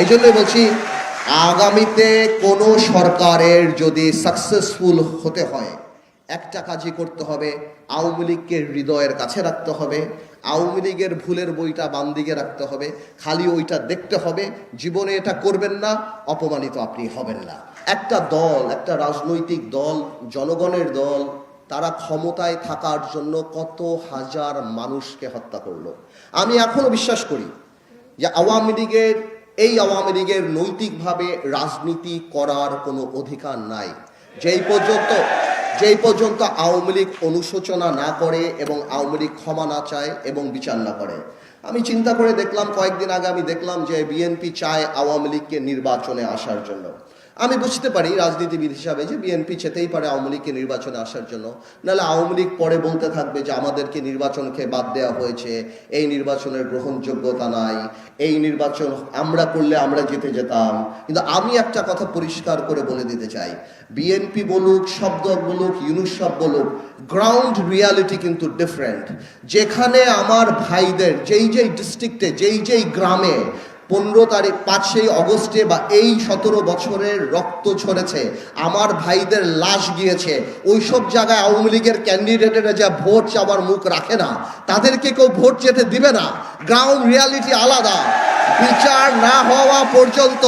এই জন্যই বলছি, আগামীতে কোনো সরকারের যদি সাকসেসফুল হতে হয়, একটা কাজই করতে হবে, আওয়ামী লীগকে হৃদয়ের কাছে রাখতে হবে, আওয়ামী লীগের ভুলের বইটা বাম দিকে রাখতে হবে, খালি ওইটা দেখতে হবে, জীবনে এটা করবেন না, অপমানিত আপনি হবেন না। একটা দল, একটা রাজনৈতিক দল, জনগণের দল, তারা ক্ষমতায় থাকার জন্য কত হাজার মানুষকে হত্যা করল। আমি এখনও বিশ্বাস করি যে আওয়ামী লীগের এই আওয়ামী লীগের নৈতিকভাবে রাজনীতি করার কোনো অধিকার নাই। যেই পর্যন্ত যেই পর্যন্ত আওয়ামী লীগ অনুশোচনা না করে এবং আওয়ামী লীগ ক্ষমা না চায় এবং বিচার না করে। আমি চিন্তা করে দেখলাম, কয়েকদিন আগে আমি দেখলাম যে বিএনপি চায় আওয়ামী লীগকে নির্বাচনে আসার জন্য। আমি বুঝতে পারি রাজনীতিবিদ হিসাবে যে বিএনপি চেতেই পারে আওয়ামী লীগকে নির্বাচনে আসার জন্য। নাহলে আওয়ামী লীগ পরে বলতে থাকবে যে আমাদেরকে নির্বাচনকে বাদ দেওয়া হয়েছে, এই নির্বাচনের গ্রহণযোগ্যতা নাই, এই নির্বাচন আমরা করলে আমরা জিতে যেতাম। কিন্তু আমি একটা কথা পরিষ্কার করে বলে দিতে চাই। বিএনপি বলুক, শব্দ বলুক, ইউনুস সব বলুক গ্রাউন্ড রিয়ালিটি কিন্তু ডিফারেন্ট যেখানে আমার ভাইদের, যেই যেই ডিস্ট্রিক্টে যেই যেই গ্রামে পনেরো তারিখ পাঁচই অগস্টে বা এই সতেরো বছরের রক্ত ছড়েছে আমার ভাইদের লাশ গিয়েছে। ওইসব জায়গায় আওয়ামী লীগের ক্যান্ডিডেটেরা যা ভোট চাওয়ার মুখ রাখে না, তাদেরকে কেউ ভোট যেতে দিবে না। গ্রাউন্ড রিয়ালিটি আলাদা। বিচার না হওয়া পর্যন্ত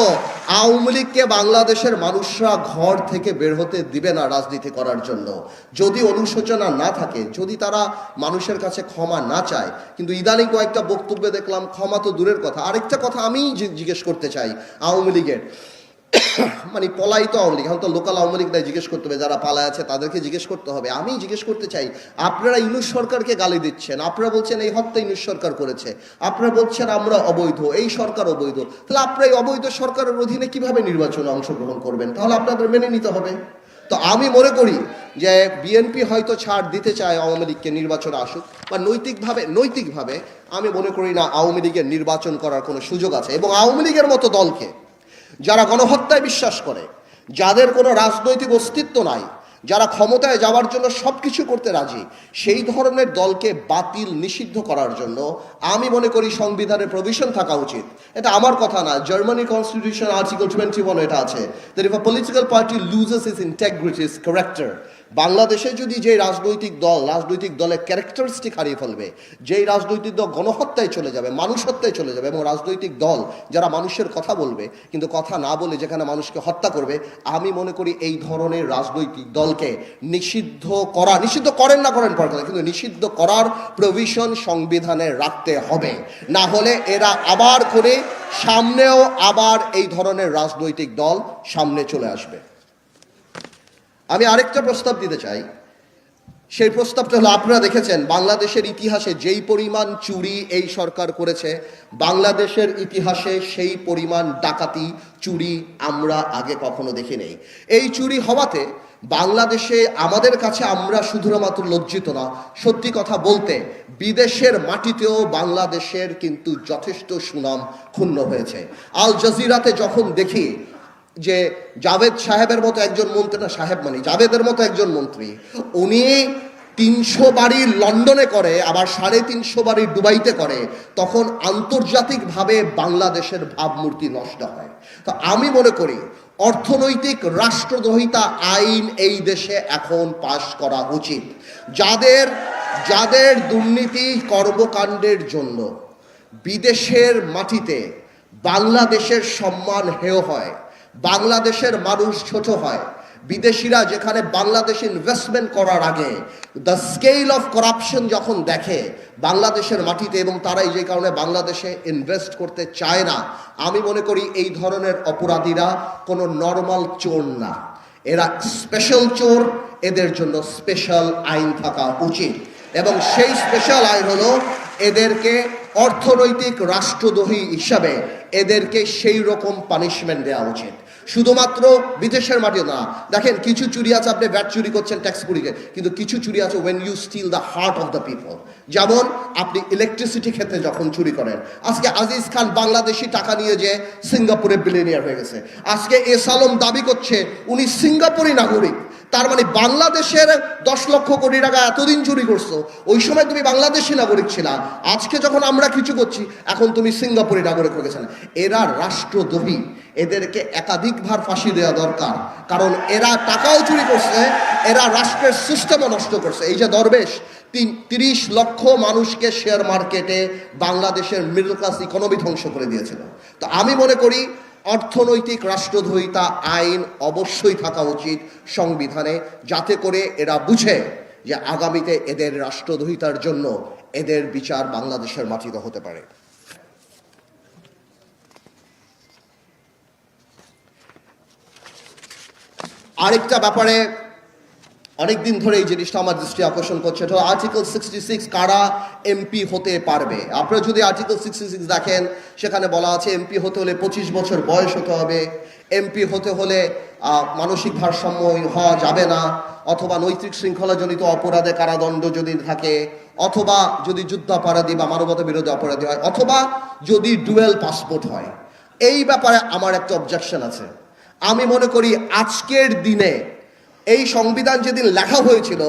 আওয়ামী লীগকে বাংলাদেশের মানুষরা ঘর থেকে বের হতে দিবে না রাজনীতি করার জন্য। যদি অনুশোচনা না থাকে, যদি তারা মানুষের কাছে ক্ষমা না চায়, কিন্তু ইদানিং কয়েকটা বক্তব্য দেখলাম, ক্ষমা তো দূরের কথা। আরেকটা কথা আমি জিজ্ঞেস করতে চাই আওয়ামী লীগের। মানে পলাইতো আওয়ামী লীগ। এখন তো লোকাল আওয়ামী লীগ নাই জিজ্ঞেস করতে হবে, যারা পালায় আছে তাদেরকে জিজ্ঞেস করতে হবে। আমি জিজ্ঞেস করতে চাই, আপনারা ইউনুস সরকারকে গালি দিচ্ছেন, আপনারা বলছেন এই হত্যা ইউনুস সরকার করেছে, আপনারা বলছেন আমরা অবৈধ, এই সরকার অবৈধ। তাহলে আপনারা এই অবৈধ সরকারের অধীনে কীভাবে নির্বাচনে অংশগ্রহণ করবেন? তাহলে আপনাদের মেনে নিতে হবে। তো আমি মনে করি যে বিএনপি হয়তো ছাড় দিতে চায় আওয়ামী লীগকে নির্বাচনে আসুক, বা নৈতিকভাবে নৈতিকভাবে আমি মনে করি না আওয়ামী লীগের নির্বাচন করার কোনো সুযোগ আছে। এবং আওয়ামী লীগের মতো দলকে যারা গণহত্যায় বিশ্বাস করে, যাদের কোনো রাজনৈতিক অস্তিত্ব নাই, যারা ক্ষমতায় যাওয়ার জন্য সব কিছু করতে রাজি, সেই ধরনের দলকে বাতিল নিষিদ্ধ করার জন্য আমি মনে করি সংবিধানে প্রভিশন থাকা উচিত। এটা আমার কথা না Germany constitution article twenty one এটা আছে। That if a political party loses its integrity its character বাংলাদেশে যদি যে রাজনৈতিক দল, রাজনৈতিক দলের ক্যারেক্টারিস্টিক হারিয়ে ফেলবে, যেই রাজনৈতিক দল গণহত্যায় চলে যাবে, মানুষ হত্যায় চলে যাবে, এবং রাজনৈতিক দল যারা মানুষের কথা বলবে, কিন্তু কথা না বলে যেখানে মানুষকে হত্যা করবে, আমি মনে করি এই ধরনের রাজনৈতিক দলকে নিষিদ্ধ করা, নিষিদ্ধ করেন না করেন পর কিন্তু নিষিদ্ধ করার প্রভিশন সংবিধানে রাখতে হবে। না হলে এরা আবার করে সামনেও আবার এই ধরনের রাজনৈতিক দল সামনে চলে আসবে। আমি আরেকটা প্রস্তাব দিতে চাই। সেই প্রস্তাবটা হলো, আপনারা দেখেছেন, বাংলাদেশের ইতিহাসে যেই পরিমাণ চুরি এই সরকার করেছে, বাংলাদেশের ইতিহাসে সেই পরিমাণ ডাকাতি চুরি আমরা আগে কখনো দেখি নেই এই চুরি হওয়াতে বাংলাদেশে আমাদের কাছে আমরা শুধুমাত্র লজ্জিত না, সত্যি কথা বলতে বিদেশের মাটিতেও বাংলাদেশের কিন্তু যথেষ্ট সুনাম ক্ষুণ্ণ হয়েছে। আল জাজিরাতে যখন দেখি যে জাভেদ সাহেবের মতো একজন মন্ত্রী, না, সাহেব মানে জাভেদের মতো একজন মন্ত্রী, উনি তিনশো বাড়ি লন্ডনে করে, আবার সাড়ে তিনশো বাড়ি দুবাইতে করে, তখন আন্তর্জাতিকভাবে বাংলাদেশের ভাবমূর্তি নষ্ট হয়। তো আমি মনে করি, অর্থনৈতিক রাষ্ট্রদ্রোহিতা আইন এই দেশে এখন পাশ করা উচিত। যাদের যাদের দুর্নীতি কর্মকাণ্ডের জন্য বিদেশের মাটিতে বাংলাদেশের সম্মান হেয় হয় বাংলাদেশের মানুষ ছোট হয়। বিদেশিরা যেখানে বাংলাদেশে ইনভেস্টমেন্ট করার আগে দ্য স্কেল অফ করাপশন যখন দেখে বাংলাদেশের মাটিতে এবং তারাই যে কারণে বাংলাদেশে ইনভেস্ট করতে চায় না, আমি মনে করি এই ধরনের অপরাধীরা কোনো নর্মাল চোর না। এরা স্পেশাল চোর, এদের জন্য স্পেশাল আইন থাকা উচিত। এবং সেই স্পেশাল আইন হলো এদেরকে অর্থনৈতিক রাষ্ট্রদ্রোহী হিসাবে এদেরকে সেই রকম পানিশমেন্ট দেওয়া উচিত। শুধুমাত্র বিদেশের মাটি না। দেখেন, কিছু চুরি আছে, আপনি ব্যাট চুরি করছেন ট্যাক্স পুরিকে কিন্তু কিছু চুরি আছে when you steal the heart of the people যেমন, আপনি ইলেকট্রিসিটি ক্ষেত্রে যখন চুরি করেন, আজকে আজিজ খান বাংলাদেশি টাকা নিয়ে যে সিঙ্গাপুরে বিলিনিয়ার হয়ে গেছে। আজকে এস আলম দাবি করছে, উনি সিঙ্গাপুরি নাগরিক। তার মানে বাংলাদেশের দশ লক্ষ কোটি টাকা এতদিন চুরি করছ। ওই সময় তুমি বাংলাদেশি নাগরিক ছিলা। আজকে যখন আমরা কিছু করছি, এখন তুমি সিঙ্গাপুরি নাগরিক হয়ে গেছেন এরা রাষ্ট্রদ্রোহী। এদেরকে একাধিকবার ফাঁসি দেওয়া দরকার। কারণ এরা টাকাও চুরি করছে, এরা রাষ্ট্রের সিস্টেমও নষ্ট করছে। এই যে দরবেশ, তিন তিরিশ লক্ষ মানুষকে শেয়ার মার্কেটে বাংলাদেশের মিডল ক্লাস ইকোনমি ধ্বংস করে দিয়েছিল। তো আমি মনে করি অর্থনৈতিক রাষ্ট্রদ্রোহিতা আইন অবশ্যই থাকা উচিত সংবিধানে যাতে করে এরা বুঝে যে আগামীতে এদের রাষ্ট্রদ্রোহিতার জন্য এদের বিচার বাংলাদেশের মাটিতে হতে পারে। আরেকটা ব্যাপারে অনেকদিন ধরে এই জিনিসটা আমার দৃষ্টি আকর্ষণ করছে। এটা আর্টিকেল সিক্সটি সিক্স কারা এমপি হতে পারবে? আপনারা যদি আর্টিকেল সিক্সটি সিক্স দেখেন, সেখানে বলা আছে এমপি হতে হলে পঁচিশ বছর বয়স হতে হবে। এমপি হতে হলে মানসিক ভারসাম্য হওয়া যাবে না। অথবা নৈতিক শৃঙ্খলাজনিত অপরাধে কারাদণ্ড যদি থাকে, অথবা যদি যুদ্ধাপরাধী বা মানবতা বিরোধী অপরাধী হয়, অথবা যদি ডুয়েল পাসপোর্ট হয়। এই ব্যাপারে আমার একটা অবজেকশন আছে। আমি মনে করি আজকের দিনে এই সংবিধান যেদিন লেখা হয়েছিল,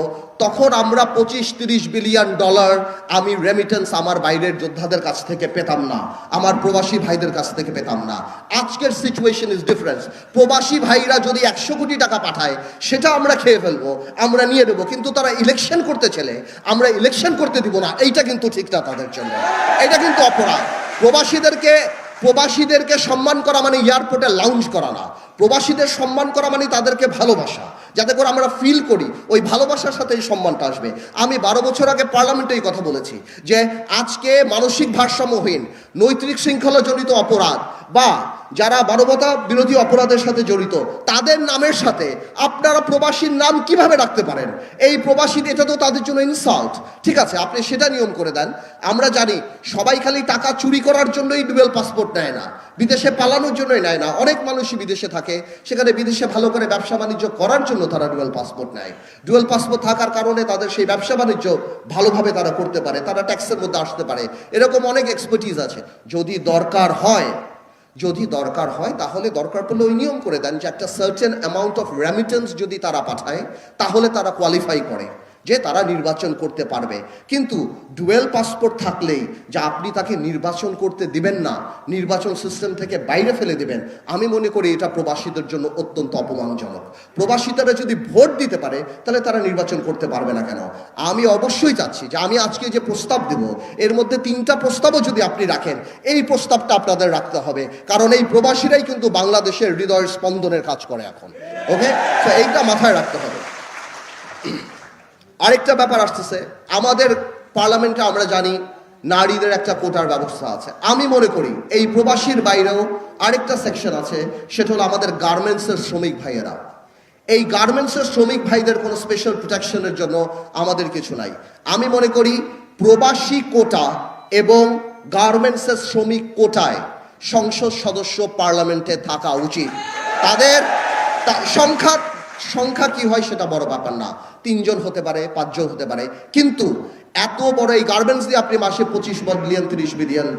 তখন আমরা পঁচিশ তিরিশ বিলিয়ন ডলার আমি রেমিটেন্স আমার বাইরের যোদ্ধাদের কাছ থেকে পেতাম না, আমার প্রবাসী ভাইদের কাছ থেকে পেতাম না। আজকের সিচুয়েশন ইজ ডিফারেন্স প্রবাসী ভাইরা যদি একশো কোটি টাকা পাঠায়, সেটা আমরা খেয়ে ফেলব, আমরা নিয়ে নেব, কিন্তু তারা ইলেকশন করতে ছেলে, আমরা ইলেকশন করতে দিব না, এইটা কিন্তু ঠিক না তাদের জন্য। এটা কিন্তু অপরাধ। প্রবাসীদেরকে প্রবাসীদেরকে সম্মান করা মানে এয়ারপোর্টে লাউঞ্জ করা না প্রবাসীদের সম্মান করা মানে তাদেরকে ভালোবাসা। যাতে করে আমরা ফিল করি, ওই ভালোবাসার সাথে এই সম্মানটা আসবে। আমি বারো বছর আগে পার্লামেন্টে এই কথা বলেছি যে, আজকে মানসিক ভারসাম্যহীন, নৈতিক শৃঙ্খলাজনিত অপরাধ বা যারা মানবতা বিরোধী অপরাধের সাথে জড়িত, তাদের নামের সাথে আপনারা প্রবাসীর নাম কীভাবে রাখতে পারেন? এই প্রবাসী এটা তো তাদের জন্য ইনসাল্ট ঠিক আছে, আপনি সেটা নিয়ম করে দেন। আমরা জানি, সবাই খালি টাকা চুরি করার জন্যই ডুয়েল পাসপোর্ট নেয় না। বিদেশে পালানোর জন্যই নেয় না। অনেক মানুষই বিদেশে থাকে, সেখানে বিদেশে ভালো করে ব্যবসা বাণিজ্য করার জন্য তারা ডুয়েল পাসপোর্ট নেয়। ডুয়েল পাসপোর্ট থাকার কারণে তাদের সেই ব্যবসা বাণিজ্য ভালোভাবে তারা করতে পারে, তারা ট্যাক্সের মধ্যে আসতে পারে। এরকম অনেক এক্সপার্টিস আছে। যদি দরকার হয়, যদি দরকার হয়, তাহলে দরকার পড়লে ওই নিয়ম করে দেন যে একটা সার্টেন অ্যামাউন্ট অফ রেমিটেন্স যদি তারা পাঠায়, তাহলে তারা কোয়ালিফাই করে। যে তারা নির্বাচন করতে পারবে। কিন্তু ডুয়েল পাসপোর্ট থাকলেই যা আপনি তাকে নির্বাচন করতে দিবেন না, নির্বাচন সিস্টেম থেকে বাইরে ফেলে দিবেন, আমি মনে করি এটা প্রবাসীদের জন্য অত্যন্ত অপমানজনক। প্রবাসী প্রবাসীরা যদি ভোট দিতে পারে, তাহলে তারা নির্বাচন করতে পারবে না কেন? আমি অবশ্যই চাচ্ছি যে আমি আজকে যে প্রস্তাব দেব, এর মধ্যে তিনটা প্রস্তাবও যদি আপনি রাখেন, এই প্রস্তাবটা আপনাদের রাখতে হবে। কারণ এই প্রবাসীরাই কিন্তু বাংলাদেশের হৃদয়ের স্পন্দনের কাজ করে এখন। ওকে তো এইটা মাথায় রাখতে হবে। আরেকটা ব্যাপার আসতেছে। আমাদের পার্লামেন্টে আমরা জানি নারীদের একটা কোটার ব্যবস্থা আছে। আমি মনে করি এই প্রবাসীর বাইরেও আরেকটা সেকশন আছে, সেটা হলো আমাদের গার্মেন্টসের শ্রমিক ভাইয়েরা। এই গার্মেন্টসের শ্রমিক ভাইদের কোনো স্পেশাল প্রোটেকশনের জন্য আমাদের কিছু নাই। আমি মনে করি প্রবাসী কোটা এবং গার্মেন্টসের শ্রমিক কোটায় সংসদ সদস্য পার্লামেন্টে থাকা উচিত। তাদের সংখ্যা সংখ্যা কি হয় সেটা বড় ব্যাপার না। তিনজন হতে পারে, পাঁচজন হতে পারে। কিন্তু এত বড় এই গার্মেন্টস দিয়ে আপনি মাসে পঁচিশ বিলিয়ন, তিরিশ বিলিয়ন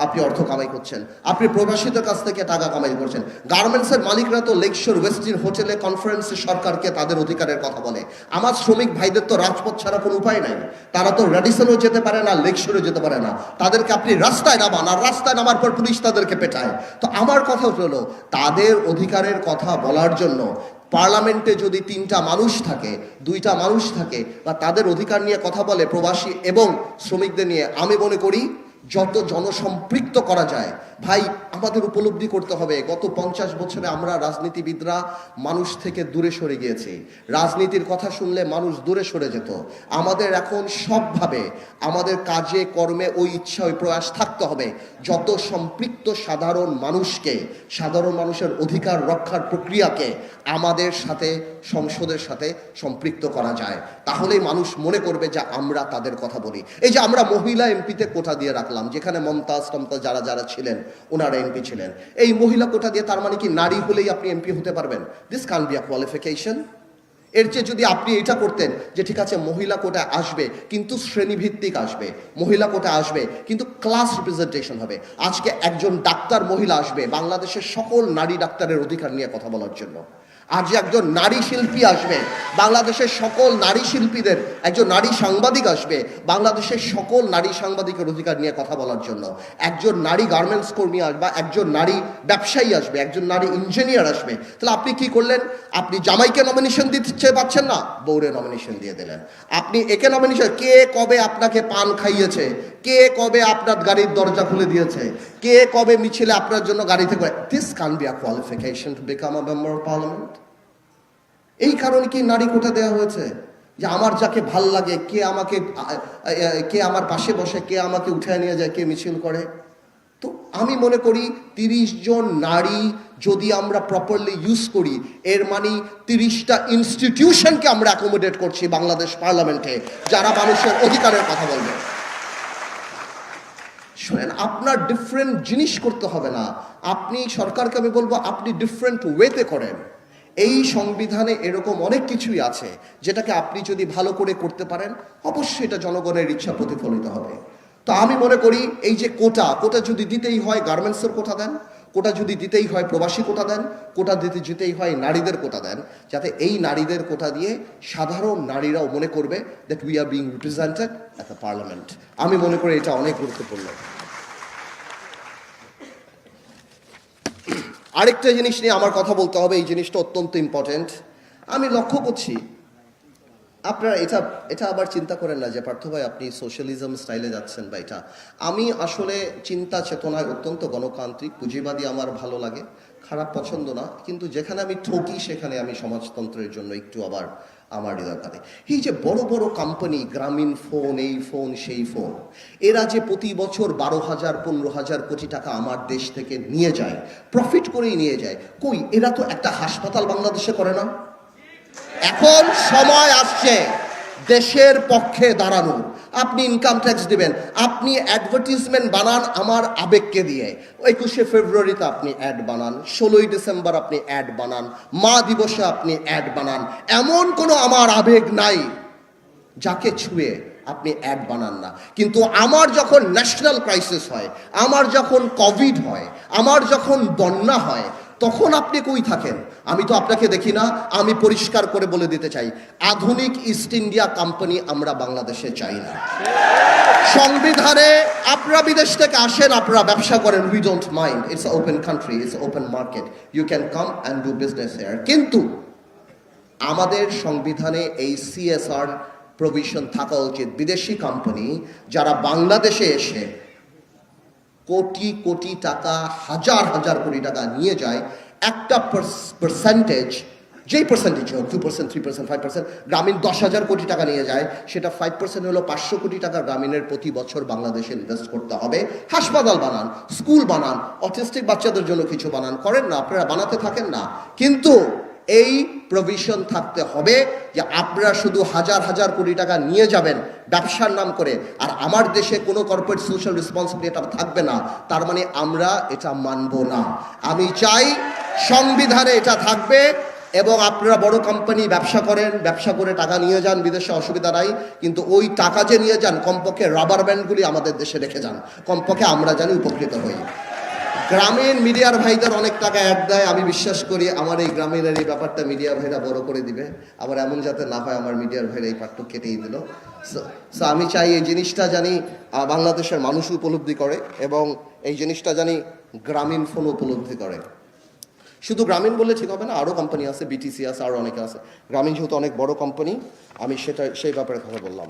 আপনি অর্থ কামাই করছেন। আপনি প্রবাসীদের কাছ থেকে টাকা কামাই করছেন। গার্মেন্টসের মালিকরা তো লেকশোর, ওয়েস্টিন হোটেলে কনফারেন্সে সরকারকে তাদের অধিকারের কথা বলে। আমার শ্রমিক ভাইদের তো রাজপথ ছাড়া কোনো উপায় নাই। তারা তো রেডিসনও যেতে পারে না, লেকশোরও যেতে পারে না। তাদেরকে আপনি রাস্তায় নামান, আর রাস্তায় নামার পর পুলিশ তাদেরকে পেটায়। তো আমার কথা হলো, তাদের অধিকারের কথা বলার জন্য পার্লামেন্টে যদি তিনটা মানুষ থাকে, দুইটা মানুষ থাকে, বা তাদের অধিকার নিয়ে কথা বলে প্রবাসী এবং শ্রমিকদের নিয়ে, আমি মনে করি যত জনসম্পৃক্ত করা যায় ভাই, আমাদের উপলব্ধি করতে হবে, গত পঞ্চাশ বছরে আমরা রাজনীতিবিদরা মানুষ থেকে দূরে সরে গিয়েছি। রাজনীতির কথা শুনলে মানুষ দূরে সরে যেত। আমাদের এখন সবভাবে আমাদের কাজে, কর্মে ওই ইচ্ছা ওই প্রয়াস থাকতে হবে। যত সম্পৃক্ত সাধারণ মানুষকে, সাধারণ মানুষের অধিকার রক্ষার প্রক্রিয়াকে আমাদের সাথে, সংসদের সাথে সম্পৃক্ত করা যায়। তাহলেই মানুষ মনে করবে যে আমরা তাদের কথা বলি। এই যে আমরা মহিলা এমপিতে কোটা দিয়ে রাখলাম, যেখানে মমতাজ, টমতাজ যারা যারা ছিলেন ওনারা এমপি ছিলেন। এই মহিলা কোটা দিয়ে, তার মানে কি নারী হলেই আপনি এমপি হতে পারবেন? This can be a qualification এর চেয়ে যদি আপনি এটা করতেন যে ঠিক আছে, মহিলা কোটা আসবে, কিন্তু শ্রেণীভিত্তিক আসবে, মহিলা কোটা আসবে, কিন্তু ক্লাস রিপ্রেজেন্টেশন হবে। আজকে একজন ডাক্তার মহিলা আসবে, বাংলাদেশের সকল নারী ডাক্তারের অধিকার নিয়ে কথা বলার জন্য। আজ একজন নারী শিল্পী আসবে। বাংলাদেশের সকল নারী শিল্পীদের একজন নারী সাংবাদিক আসবে। বাংলাদেশের সকল নারী সাংবাদিকের অধিকার নিয়ে কথা বলার জন্য। একজন নারী গার্মেন্টস কর্মী আসবে একজন নারী ব্যবসায়ী আসবে, একজন নারী ইঞ্জিনিয়ার আসবে। তাহলে আপনি কি করলেন? আপনি জামাইকে নমিনেশন দিতে পারছেন না? বৌরে নমিনেশন দিয়ে দিলেন। আপনি একে নমিনেশন কে কবে আপনাকে পান খাইয়েছে? কে কবে আপনার গাড়ির দরজা খুলে দিয়েছে? কে কবে মিছিলে আপনার জন্য গাড়ি থেকে this can be a qualification to become a member of parliament এই কারণে কি নারী কোটা দেওয়া হয়েছে? যে আমার যাকে ভালো লাগে, কে আমাকে, কে আমার পাশে বসে, কে আমাকে উঠে নিয়ে যায়, কে মিছিল করে? তো আমি মনে করি তিরিশ জন নারী যদি আমরা প্রপারলি ইউজ করি, এর মানে তিরিশটা ইনস্টিটিউশনকে আমরা অ্যাকোমোডেট করছি বাংলাদেশ পার্লামেন্টে যারা মানুষের অধিকারের কথা বলবে। শোনেন, আপনার ডিফারেন্ট জিনিস করতে হবে না। আপনি সরকারকে আমি বলব, আপনি ডিফারেন্ট ওয়েতে করেন। এই সংবিধানে এরকম অনেক কিছুই আছে যেটাকে আপনি যদি ভালো করে করতে পারেন, অবশ্যই এটা জনগণের ইচ্ছা প্রতিফলিত হবে। তো আমি মনে করি এই যে কোটা কোটা যদি দিতেই হয় গার্মেন্টসের কোটা দেন, কোটা যদি দিতেই হয় প্রবাসী কোটা দেন, কোটা দিতে যেতেই হয় নারীদের কোটা দেন, যাতে এই নারীদের কোটা দিয়ে সাধারণ নারীরাও মনে করবে that we are being represented at the parliament আমি মনে করি এটা অনেক গুরুত্বপূর্ণ। আরেকটা জিনিস নিয়ে আমার কথা বলতে হবে, এই জিনিসটা অত্যন্ত ইম্পর্টেন্ট আমি লক্ষ্য করছি, আপনারা এটা এটা আবার চিন্তা করেন না যে পার্থ ভাই, আপনি সোশ্যালিজম স্টাইলে যাচ্ছেন বা এটা। আমি আসলে চিন্তা চেতনায় অত্যন্ত গণতান্ত্রিক, পুঁজিবাদী আমার ভালো লাগে, খারাপ পছন্দ না। কিন্তু যেখানে আমি ঠকি, সেখানে আমি সমাজতন্ত্রের জন্য একটু আবার আমার দরকারে এই যে বড় বড় কোম্পানি গ্রামীণ ফোন এই ফোন সেই ফোন এরা যে প্রতি বছর বারো হাজার, পনেরো হাজার কোটি টাকা আমার দেশ থেকে নিয়ে যায় প্রফিট করেই নিয়ে যায়, কই? এরা তো একটা হাসপাতাল বাংলাদেশে করে না? এখন সময় আসছে। দেশের পক্ষে দাঁড়ানোর আপনি ইনকাম ট্যাক্স দিবেন। আপনি অ্যাডভার্টিজমেন্ট বানান আমার আবেগকে দিয়ে। একুশে ফেব্রুয়ারিতে আপনি অ্যাড বানান। ষোলোই ডিসেম্বর আপনি অ্যাড বানান। মা দিবসে আপনি অ্যাড বানান। এমন কোনো আমার আবেগ নাই যাকে ছুঁয়ে আপনি অ্যাড বানান না। কিন্তু আমার যখন ন্যাশনাল ক্রাইসিস হয়, আমার যখন কোভিড হয়, আমার যখন বন্যা হয় তখন আপনি কই থাকেন? আমি তো আপনাকে দেখি না, আমি পরিষ্কার করে বলে দিতে চাই। আধুনিক ইস্ট ইন্ডিয়া কোম্পানি আমরা বাংলাদেশে চাই না। সংবিধানে আপনারা বিদেশ থেকে আসেন, আপনারা ব্যবসা করেন we don't mind it's open country it's open market you can come and do business here কিন্তু আমাদের সংবিধানে এই সিএসআর প্রভিশন থাকা উচিত। বিদেশি কোম্পানি যারা বাংলাদেশে এসে কোটি কোটি টাকা, হাজার হাজার কোটি টাকা নিয়ে যায়, একটা পার্সেন্টেজ যেই পার্সেন্টেজ হোক two percent three percent five percent গ্রামীণ দশ হাজার কোটি টাকা নিয়ে যায়, সেটা ফাইভ পার্সেন্ট হলো পাঁচশো কোটি টাকা গ্রামীণের প্রতি বছর বাংলাদেশে ইনভেস্ট করতে হবে। হাসপাতাল বানান স্কুল বানান অটিস্টিক বাচ্চাদের জন্য কিছু বানান, করেন না, আপনারা বানাতে থাকেন না। কিন্তু এই প্রভিশন থাকতে হবে যে আপনারা শুধু হাজার হাজার কোটি টাকা নিয়ে যাবেন ব্যবসার নাম করে। আর আমার দেশে কোনো কর্পোরেট সোশ্যাল রেসপন্সিবিলিটি থাকবে না। তার মানে আমরা এটা মানব না। আমি চাই সংবিধানে এটা থাকবে এবং আপনারা বড় কোম্পানি ব্যবসা করেন, ব্যবসা করে টাকা নিয়ে যান, বিদেশে অসুবিধা নাই। কিন্তু ওই টাকা যে নিয়ে যান, কমপক্ষে রাবার ব্যান্ডগুলি আমাদের দেশে রেখে যান। কমপক্ষে আমরা জানি উপকৃত হই। গ্রামীণ মিডিয়ার ভাইদের অনেক টাকা অ্যাড দেয়, আমি বিশ্বাস করি আমার এই গ্রামীণের এই ব্যাপারটা মিডিয়া ভাইরা বড় করে দিবে। আবার এমন যাতে না হয় আমার মিডিয়ার ভাইরা এই পাঠ্য কেটেই দিল। সো আমি চাই এই জিনিসটা জানি বাংলাদেশের মানুষ উপলব্ধি করে এবং এই জিনিসটা জানি গ্রামীণ ফোন উপলব্ধি করে। শুধু গ্রামীণ বললে ঠিক হবে না আরও কোম্পানি আছে বিটিসি আছে আরও অনেকে আছে। গ্রামীণ যেহেতু অনেক বড় কোম্পানি আমি সেটা, সেই ব্যাপারে কথা বললাম।